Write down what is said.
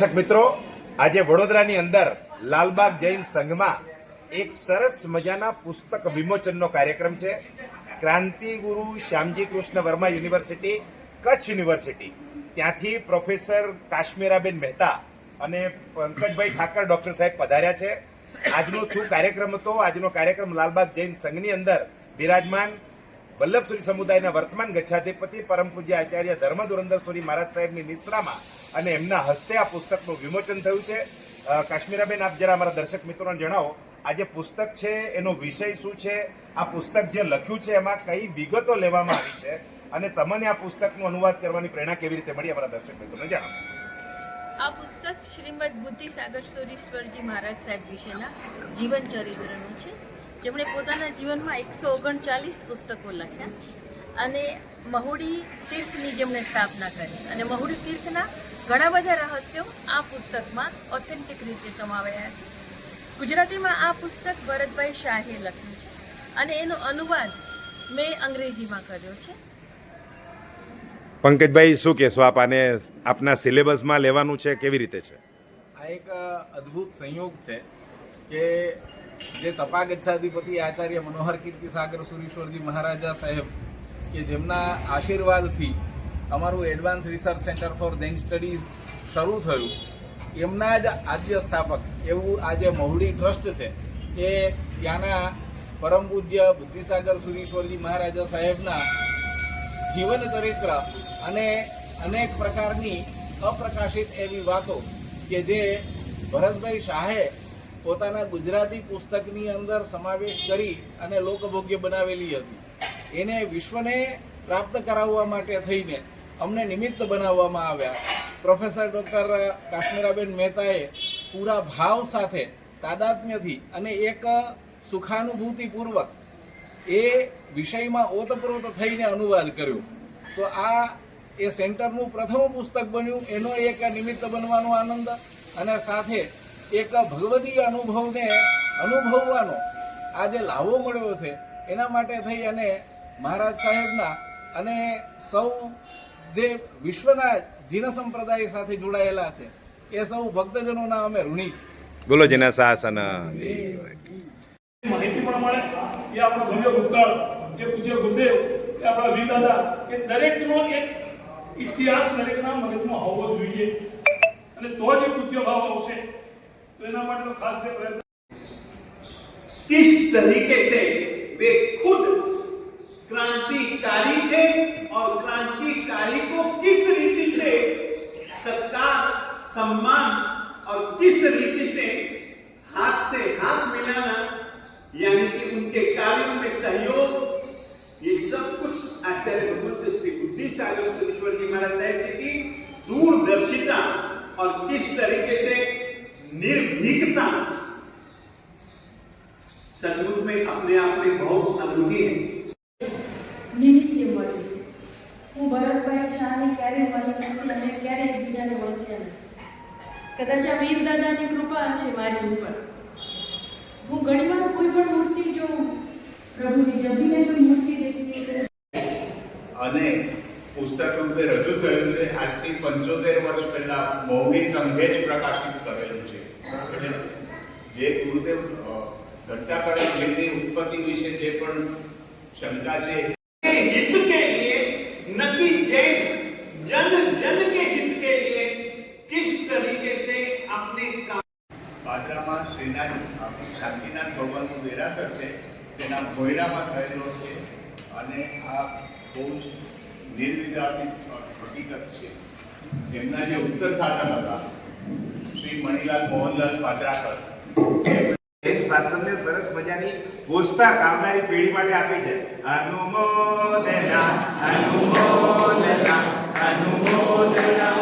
દર્શક મિત્રો, આજે વડોદરાની અંદર લાલબાગ જૈન સંઘમાં એક સરસ મજાના પુસ્તક વિમોચનનો કાર્યક્રમ છે. ક્રાંતિગુરુ શ્યામજી કૃષ્ણ વર્મા યુનિવર્સિટી, કચ્છ યુનિવર્સિટી. ત્યાંથી પ્રોફેસર કાશ્મીરાબેન મહેતા અને પંકજભાઈ ઠાકર ડૉક્ટર સાહેબ પધાર્યા છે. આજનો શું કાર્યક્રમ હતો? આજનો કાર્યક્રમ લાલબાગ જૈન સંઘની અંદર બિરાજમાન વલ્લભસુરી સમુદાયના વર્તમાન ગચ્છાધિપતિ પરમ પૂજ્ય આચાર્ય ધર્મ ધુરંધરસુરી મહારાજ સાહેબની નિશ્રામાં અને એમના હસ્તે આ પુસ્તકનું વિમોચન થયું છે. કાશ્મીરાબેન, આપ જરા અમારા દર્શક મિત્રોને જણાવો, આ જે પુસ્તક છે, એનો વિષય શું છે? આ પુસ્તક જે લખ્યું છે, એમાં કઈ વિગતો લેવામાં આવી છે? અને તમને આ પુસ્તકનો અનુવાદ કરવાની પ્રેરણા કેવી રીતે મળી, અમારા દર્શક મિત્રોને જણાવો. આ પુસ્તક શ્રીમદ બુદ્ધિસાગર સુરીશ્વરજી મહારાજ સાહેબ વિશેના જીવન ચરિત્રનું છે. જેમણે પોતાના જીવનમાં એકસો ઓગણચાલીસ પુસ્તકો લખ્યા અને મહુડી તીર્થની જેમણે સ્થાપના કરી. અને મહુડી તીર્થના ઘણા બધા રહસ્યો આ પુસ્તકમાં ઓથેન્ટિક રીતે સમાવ્યા છે. ગુજરાતીમાં આ પુસ્તક ભરતભાઈ શાહે લખ્યું છે. અને એનો અનુવાદ મેં અંગ્રેજીમાં કર્યો છે. પંકજભાઈ શું કહેશો? આપ આને આપના સિલેબસમાં લેવાનું છે? કેવી રીતે છે? આ એક અદ્ભુત સંયોગ છે. કે જે તપાગચ્છાધિપતિ આચાર્ય મનોહર કીર્તિ સાગર સુરીશ્વરજી મહારાજા સાહેબ, કે જેમના આશીર્વાદથી અમારું advance research centre for Jain studies શરૂ થયું. એમના જ આદ્ય સ્થાપક, એવું આ જે મહુડી ટ્રસ્ટ છે, એ ત્યાંના પરમ પૂજ્ય બુદ્ધિસાગર સુરીશ્વરજી મહારાજા સાહેબના જીવન ચરિત્ર અને અનેક પ્રકારની અપ્રકાશિત એવી વાતો કે જે ભરતભાઈ શાહે પોતાના ગુજરાતી પુસ્તકની અંદર સમાવેશ કરી અને લોકભોગ્ય બનાવેલી હતી. એને વિશ્વને પ્રાપ્ત કરાવવા માટે થઈને અમને નિમિત્ત બનાવવામાં આવ્યા. પ્રોફેસર ડૉક્ટર કાશ્મીરાબેન મહેતાએ પૂરા ભાવ સાથે તાદાત્મ્યથી અને એક સુખાનુભૂતિપૂર્વક એ વિષયમાં ઓતપ્રોત થઈને અનુવાદ કર્યો. તો આ એ સેન્ટરનું પ્રથમ પુસ્તક બન્યું. એનો એક નિમિત્ત બનવાનો આનંદ અને સાથે એક ભગવતી અનુભવને અનુભવવાનો આ જે લાભો મળ્યો છે. એના માટે થઈ અને મહારાજ સાહેબના અને સૌ જે વિશ્વના જીન સંપ્રદાય સાથે જોડાયેલા છે એ સૌ ભક્તજનોના અમે ઋણી છે બોલો જેના શાસન. માહિતી પ્રમાણે એ આપણો ભવ્ય ભૂતકાળ એ પૂજ્ય ગુરુદેવ એ આપણા વિદાદા એ દરેકનો એક ઇતિહાસ દરેકના મગજમાં હોવો જોઈએ. અને તો જ એ પૂજ્ય ભાવ આવશે. તો એના માટેનો ખાસ જે પ્રયત્ન किस तरीके से वे खुद क्रांतिकारी थे और क्रांतिकारी को किस रीति से सत्कार सम्मान और किस रीति से हाथ से हाथ मिलाना यानी कि उनके कार्यों में सहयोग ये सब कुछ आचार्य बुद्ध श्री बुद्धि सागर सुरेश्वर जी महाराज साहब जी की दूरदर्शिता और किस तरीके से निर्भीकता सचमुच में अपने आप में बहुत अनूठी है નિમિત્તે મળી છે હું ભરતભાઈ શાહને ક્યારેય મળી નથી અને ક્યારેય એકબીજાને ઓળખ્યા નથી કદાચ આ વીર દાદાની કૃપા હશે મારી ઉપર હું ઘણીવાર કોઈ પણ મૂર્તિ જોઉં પ્રભુજી જબીને કોઈ મૂર્તિ દેખી તો અને પુસ્તક રૂપે રજૂ થયું છે આજથી પંચોતેર વર્ષ પહેલા મૌની સંઘે જ પ્રકાશિત કરેલું છે બરાબર છે? જે ગુરુદેવ અ, ઘટ્ટાકરણ જીવની ઉત્પત્તિ વિશે જે પણ શંકા છે के हित के लिए न कि जैन जन जन के हित के लिए किस तरीके से अपने काम પાદરામાં શ્રીનાથ આપણી શાંતિનાથ ભગવાનનું દેરાસર છે તેના ભોયરામાં થયેલો છે અને આ બહુ જ નિર્વિવાદિત હકીકત છે એમના જે ઉત્તર સાધન હતા શ્રી મણિલાલ મોહનલાલ પાદરાકર શાસનને સરસ મજાની પોષતા કામનારી પેઢી માટે આપી છે. અનુમોદના અનુમોદના અનુમોદના.